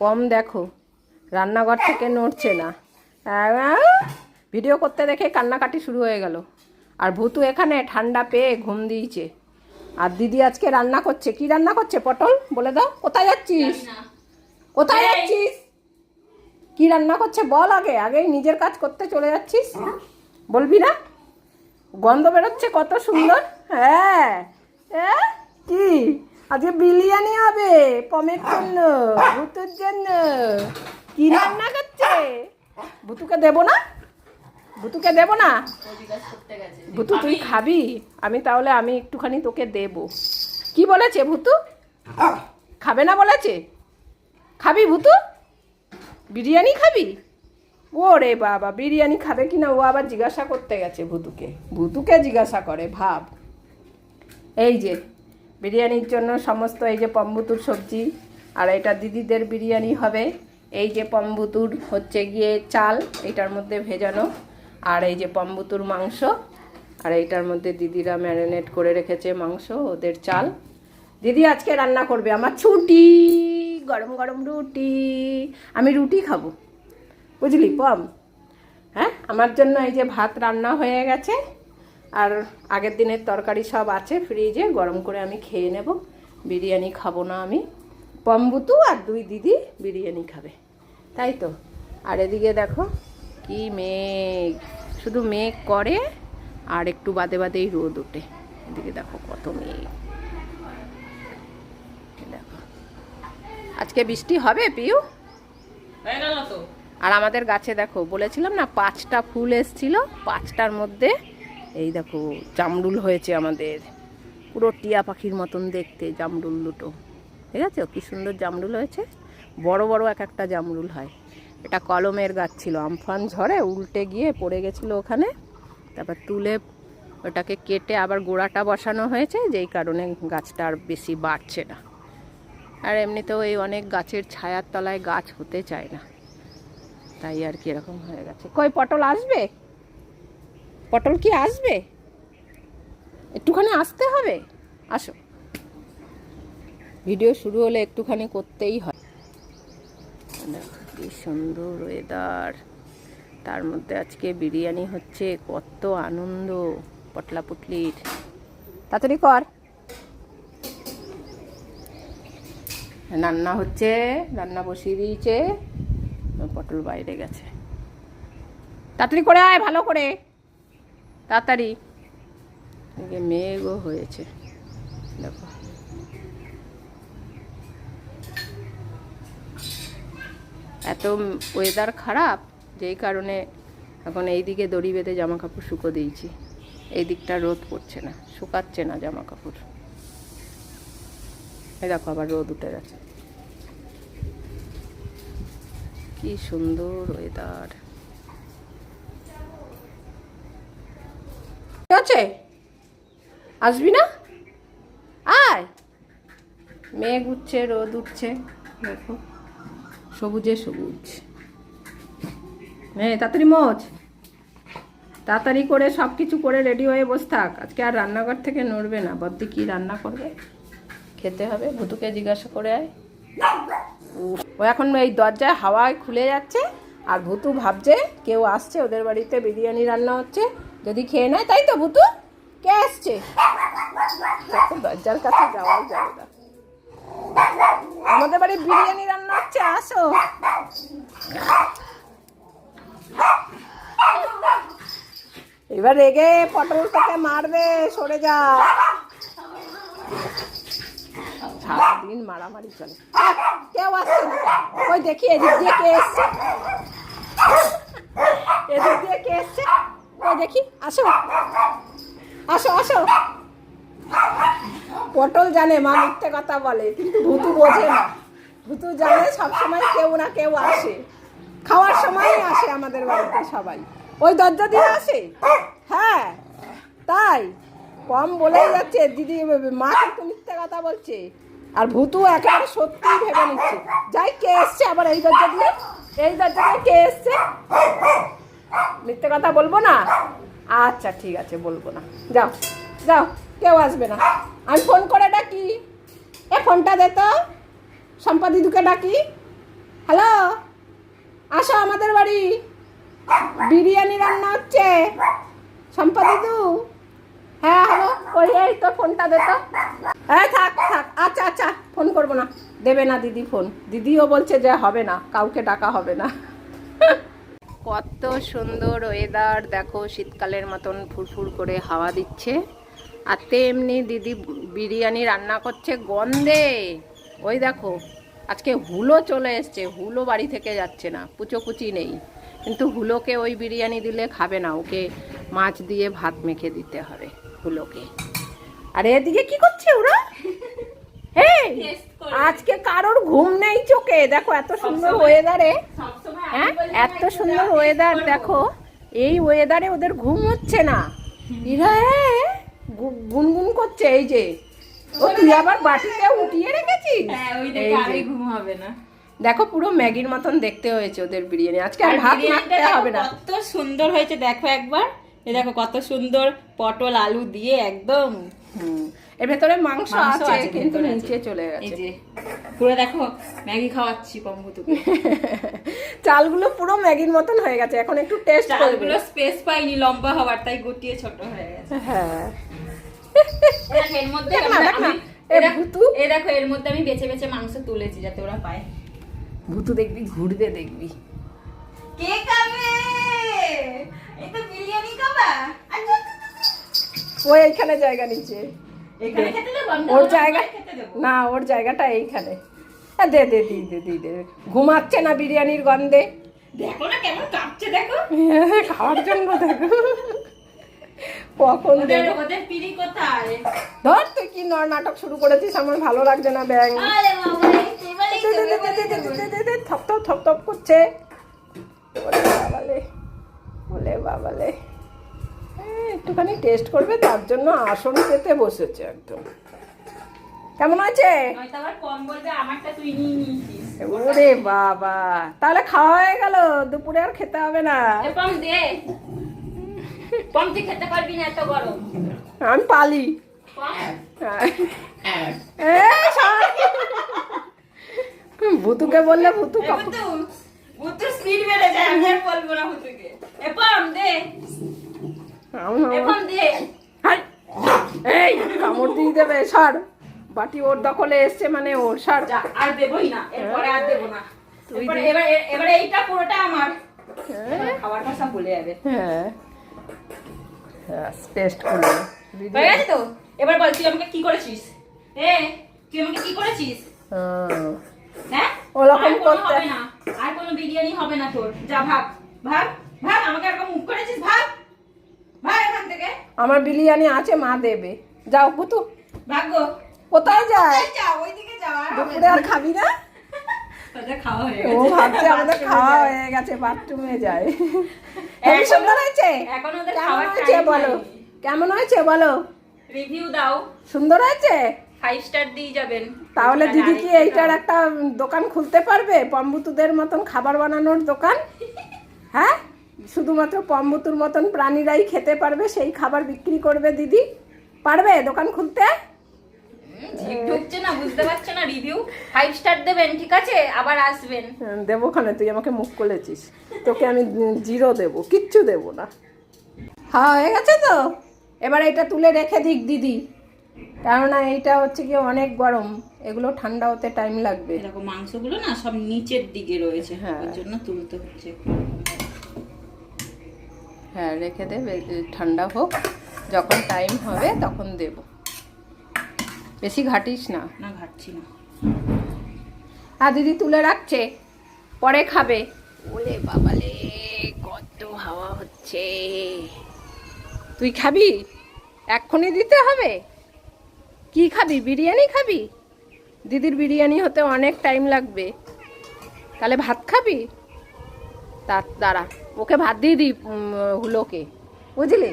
পম দেখো। রান্নাঘর থেকে নড়ছে না। ভিডিও করতে দেখে কান্নাকাটি শুরু হয়ে গেল। আর ভূতু এখানে ঠান্ডা পেয়ে ঘুম দিয়েছে। আর দিদি আজকে রান্না করছে। কি রান্না করছে পটল? বলে দাও। কোথায় যাচ্ছিস? কোথায় যাচ্ছিস? কি রান্না করছে বল আগে। আগেই নিজের কাজ করতে চলে যাচ্ছিস। বলবি না? গন্ধ বেরোচ্ছে কত সুন্দর। হ্যাঁ। হ্যাঁ কি? আজকে বিরিয়ানি হবে, পমের জন্য, ভুতুর জন্য। কি রান্না করছে? ভুতুকে দেবো না? ভুতুকে দেবো না? ভুতু, তুই খাবি? আমি তাহলে, আমি একটুখানি তোকে দেবো। কি বলেছে ভুতু? খাবে না বলেছে? খাবি ভুতু? বিরিয়ানি খাবি? ওরে বাবা, বিরিয়ানি খাবে কি না ও আবার জিজ্ঞাসা করতে গেছে ভুতুকে। ভুতুকে জিজ্ঞাসা করে, ভাব। এই যে বিরিয়ানির জন্য সমস্ত এই যে পম্বুতুর সবজি, আর এটা দিদিদের বিরিয়ানি হবে। এই যে পম্বুতুর হচ্ছে গিয়ে চাল, এটার মধ্যে ভেজানো। আর এই যে পম্বুতুর মাংস, আর এইটার মধ্যে দিদিরা ম্যারিনেট করে রেখেছে মাংস, ওদের চাল। দিদি আজকে রান্না করবে, আমার ছুটি, গরম গরম রুটি। আমি রুটি খাব। বুঝলি, পম? হ্যাঁ আমার জন্য এই যে ভাত রান্না হয়ে গেছে। আর আগের দিনের তরকারি সব আছে ফ্রিজে গরম করে আমি খেয়ে নেব। বিরিয়ানি খাব না আমি। পম্বুতু আর দুই দিদি বিরিয়ানি খাবে। তাই তো? আর এদিকে দেখো কি মেঘ। শুধু মেঘ করে আর একটু বাদে বাদেই রোদ ওঠে। এদিকে দেখো কত মেঘ। দেখো। আজকে বৃষ্টি হবে পিউ? আর আমাদের গাছে দেখো বলেছিলাম না পাঁচটা ফুল এসছিল। পাঁচটার মধ্যে এই দেখো, জামরুল হয়েছে আমাদের। পুরো টিয়া পাখির মতন দেখতে জামরুল দুটো। ঠিক আছে? কি সুন্দর জামরুল হয়েছে। বড় বড় এক একটা জামরুল হয়। এটা কলমের গাছ ছিল। আমফান ঝড়ে উল্টে গিয়ে পড়ে গেছিল ওখানে। তারপর তুলে ওটাকে কেটে আবার গোড়াটা বসানো হয়েছে, যেই কারণে গাছটা আর বেশি বাড়ছে না। আর এমনিতেও এই অনেক গাছের ছায়ার তলায় গাছ হতে চায় না। তাই আর কি এরকম হয়ে গেছে। কই, পটল আসবে? পটল কি আসবে? একটুখানি আসতে হবে? আসো। ভিডিও শুরু হলে একটুখানি করতেই হয়। কি সুন্দর ওয়েদার তার মধ্যে আজকে বিরিয়ানি হচ্ছে, কত আনন্দ, পটলা পুটলির। তাড়াতাড়ি কর। রান্না হচ্ছে, রান্না বসিয়ে দিয়েছে, পটল বাইরে গেছে। তাড়াতাড়ি করে আয়, ভালো করে। তাড়াতাড়ি। মেঘও হয়েছে। দেখো। এত ওয়েদার খারাপ, যেই কারণে এখন এই দিকে দড়ি বেঁধে জামা কাপড় শুকো দিয়েছি। এই দিকটা রোদ পড়ছে না, শুকাচ্ছে না জামা কাপড় এই দেখো আবার রোদ উঠে গেছে। কি সুন্দর ওয়েদার আছে? আসবি না? আয়! মেঘ উঠছে, রোদ উঠছে, দেখো। সবুজে সবুজ। হ্যাঁ তাড়াতাড়ি মোচ তাড়াতাড়ি করে সব কিছু করে রেডি হয়ে বসে থাক। আজকে আর রান্নাঘর থেকে নড়বে না। বদ্দি কি রান্না করবে? খেতে হবে। ভুতুকে জিজ্ঞাসা করে আয়। ও এখন এই দরজায় হাওয়ায় খুলে যাচ্ছে। আর ভুতু ভাবছে কেউ আসছে, ওদের বাড়িতে বিরিয়ানি রান্না হচ্ছে। যদি খেয়ে নেয়, তাই তো ভুতু কে আসছে? দরজার কাছে যাওয়াই যাবে না। আমাদের বাড়ি বিরিয়ানি রান্না হচ্ছে, আসো। এবার রেগে পটল থেকে মারবে, সরে যা। সারাদিন মারামারি চলে। কেউ আসছে ওই দেখি, এদিক দিয়ে কে এসছে? এদিক দিয়ে কে এসছে? দেখি, আসো। আসো আসো। পটল জানে, মা মিথ্যে কথা বলে, কিন্তু ভুতু বোঝে না। ভুতু জানে সবসময় কেউ না কেউ আসে। খাওয়ার সময়ই আসে আমাদের বাড়িতে সবাই। ওই দরজা দিয়ে আসে? হ্যাঁ তাই। কম বলেই যাচ্ছে, দিদি, মা কিন্তু মিথ্যে কথা বলছে। আর ভুতু একেবারে সত্যিই ভেবে নিচ্ছে। যাই, কে এসছে আবার এই দরজা দিয়ে? এই দরজা দিয়ে কে এসছে? মিথ্যে কথা বলব না? আচ্ছা ঠিক আছে, বলব না। যাও যাও, কেউ আসবে না। আমি ফোন করে ডাকি। এ, ফোনটা দে তো। সম্পা দিদুকে ডাকি। হ্যালো? আসো আমাদের বাড়ি। বিরিয়ানি রান্না হচ্ছে। শম্পা দিদু? হ্যাঁ হ্যালো, ওই, এই তো, ফোনটা দে তো। হ্যাঁ থাক থাক আচ্ছা আচ্ছা ফোন করব না। দেবে না দিদি ফোন। দিদিও বলছে যে হবে না, কাউকে ডাকা হবে না। কত সুন্দর ওয়েদার দেখো শীতকালের মতন ফুরফুর করে হাওয়া দিচ্ছে। আর তেমনি দিদি বিরিয়ানি রান্না করছে গন্ধে। ওই দেখো আজকে হুলো চলে এসছে হুলো বাড়ি থেকে যাচ্ছে না কুচোকুচি নেই। কিন্তু হুলোকে ওই বিরিয়ানি দিলে খাবে না ওকে মাছ দিয়ে ভাত মেখে দিতে হবে হুলোকে। আর এদিকে কি করছে ওরা? আজকে কারোর ঘুম নেই চোখে। দেখো এত সুন্দর ওয়েদারে হ্যাঁ? এত সুন্দর ওয়েদার দেখো এই ওয়েদারে ওদের ঘুম হচ্ছে না। হ্যাঁ, গুনগুন করছে এই যে। ও তুই আবার বাটিতে উঠিয়ে রেখেছিস? হ্যাঁ দেখে ঘুম হবে না। দেখো পুরো ম্যাগির মতন দেখতে হয়েছে ওদের বিরিয়ানি। আজকে আর ভাত মাখতে হবে না। কত সুন্দর হয়েছে দেখো একবার। এই দেখো কত সুন্দর পটল আলু দিয়ে একদম হুম। এর ভেতরে মাংস আছে কিন্তু। নিচে চলে এই গেছে। যে পুরো দেখো ম্যাগি খাওয়াচ্ছি পম্বুতুকে চালগুলো পুরো ম্যাগির মতন হয়ে গেছে এখন একটু টেস্ট করবে। চালগুলো স্পেস পাইনি লম্বা হওয়ার তাই গুটিয়ে ছোট হয়ে গেছে। হ্যাঁ। এর মধ্যে এ এই দেখো- ভুতু। এই দেখো এর মধ্যে আমি বেছে বেছে মাংস তুলেছি যাতে ওরা পায়। ভুতু দেখবি ঘুরবে দেখবি। কে খাবে? তো বিরিয়ানি খাবা? আচ্ছা, ও এইখানে জায়গা নিচে। ওর জায়গা না ওর জায়গাটা এইখানে দে দে দি দে দি দে ঘুমাচ্ছে না বিরিয়ানির গন্ধে দেখো না কেমন কাঁপছে দেখো খাওয়ার জন্য দেখো কখন ধর তুই কি নর নাটক শুরু করেছিস আমার ভালো লাগছে না ব্যাং থপ থপ থপ থপ করছে বলে বাবালে বলে বাবালে একটুখানি টেস্ট করবে তার জন্য আসন পেতে বসেছে একদম। কেমন আছে? ওরে বাবা তাহলে খাওয়া হয়ে গেল দুপুরে আর খেতে হবে না। আমি পালি। হ্যাঁ। ভুতুকে বললে ভুতু ভুতুর স্পিড বেড়ে যায় আমি বলব না ভুতুকে। এরপর দে। এ দে। এই কামড় দিয়ে দেবে সর। বাটি ওর দখলে এসছে মানে ওর সর। আর দেবই না এরপরে আর দেবো না। এবার দে। এবার এবার এইটা পুরোটা আমার। হ্যাঁ। খাবারটা সব ভুলে যাবে। হ্যাঁ। টেস্ট হয়ে গেছে তো? এবার বল তুই আমাকে কি করেছিস? এ তুই আমাকে কি করেছিস? হ্যাঁ। ওরকম আর করতে- না। আর কোনো বিরিয়ানি হবে না তোর। যা ভাগ ভাগ ভাগ আমাকে এরকম মুখ করেছিস? এখান থেকে? আমার বিরিয়ানি আছে মা দেবে। যাও ভাগ্য। কোথায় যায়? দুপুরে আর খাবি না? খাওয়া হয়ে ও গেছে। ভাবছে আমাদের খাওয়া হয়ে গেছে বাথরুমে যায়। সুন্দর হয়েছে? কেমন বলো? কেমন হয়েছে বলো? রিভিউ দাও। সুন্দর হয়েছে? ফাইভ স্টার দিয়ে যাবেন। তাহলে তাহলে দিদি কি এইটার একটা দোকান খুলতে পারবে? পম্বুতুদের মতন খাবার বানানোর দোকান? হ্যাঁ? শুধুমাত্র পম্বুতুর মতন প্রাণীরাই খেতে পারবে সেই খাবার বিক্রি করবে দিদি। পারবে দোকান খুলতে? ঢুকছে না বুঝতে পারছ না রিভিউ ফাইভ স্টার দেবেন ঠিক আছে? আবার আসবেন। হ্যাঁ, দেবো খানে তুই আমাকে মুখ করেছিস তোকে আমি জিরো দেবো কিচ্ছু দেবো না। হ্যাঁ হয়ে গেছে তো? এবার এটা তুলে রেখে দিক দিদি। কেননা এইটা হচ্ছে কি অনেক গরম এগুলো ঠান্ডা হতে টাইম লাগবে। এরকম মাংসগুলো না সব নিচের দিকে রয়েছে হ্যাঁ। জন্য তুলতে হচ্ছে। হ্যাঁ রেখে দে ঠান্ডা হোক। যখন টাইম হবে তখন দেব। বেশি ঘাটিস না। না ঘাটছি না। আর দিদি তুলে রাখছে। পরে খাবে। ওলে বাবালে কত হাওয়া হচ্ছে। তুই খাবি? এক্ষুনি দিতে হবে। কি খাবি? বিরিয়ানি খাবি? দিদির বিরিয়ানি হতে অনেক টাইম লাগবে। তাহলে ভাত খাবি? তা দাঁড়া। ওকে ভাত দিয়ে দিই হুলোকে। বুঝলি?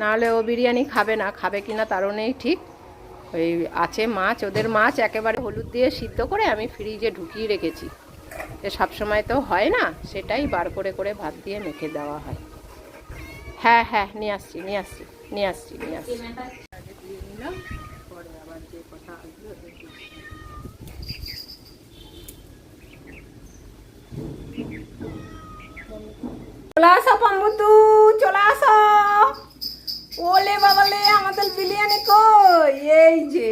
নাহলে ও বিরিয়ানি খাবে না, খাবে কিনা তারও নেই ঠিক। ওই আছে মাছ, ওদের মাছ একেবারে হলুদ দিয়ে সিদ্ধ করে আমি ফ্রিজে ঢুকিয়ে রেখেছি। যে সবসময় তো হয় না, সেটাই বার করে করে ভাত দিয়ে মেখে দেওয়া হয়। হ্যাঁ হ্যাঁ নিয়ে আসছি নিয়ে আসছি নিয়ে আসছি নিয়ে আসছি। চলে আসো পাম্বুতু চলে আস ওলে বাবালে, আমাদের বিরিয়ানি কো এই যে,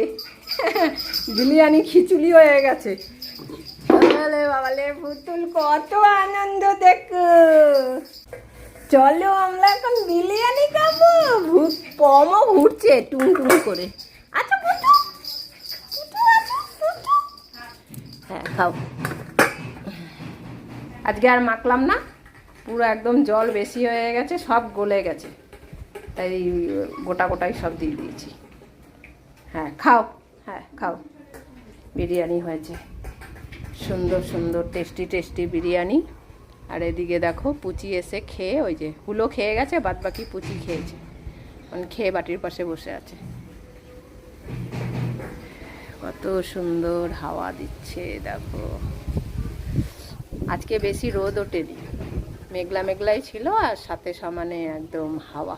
বিরিয়ানি খিচুড়ি হয়ে গেছে। বাবালে বাবালে, পুতুল, কত আনন্দ দেখ। চলো আমরা এখন বিরিয়ানি খাব। ভূত, পমও ঘুরছে টুম টুম করে। আচ্ছা পুটু পুটু হ্যাঁ খাও। আজকে আর মাখলাম না। পুরো একদম জল বেশি হয়ে গেছে, সব গলে গেছে। তাই, গোটা গোটাই সব দিয়ে দিয়েছি। হ্যাঁ খাও। হ্যাঁ খাও। বিরিয়ানি হয়েছে। সুন্দর সুন্দর, টেস্টি টেস্টি বিরিয়ানি। আর এদিকে দেখো, পুচি এসে খেয়ে, ওই যে হুলো খেয়ে গেছে বাদ বাকি পুচি খেয়েছে। মানে খেয়ে বাটির পাশে বসে আছে। কত সুন্দর হাওয়া দিচ্ছে, দেখো। আজকে বেশি রোদ ওঠেনি। মেঘলা মেঘলাই ছিল আর সাথে সমানে একদম হাওয়া।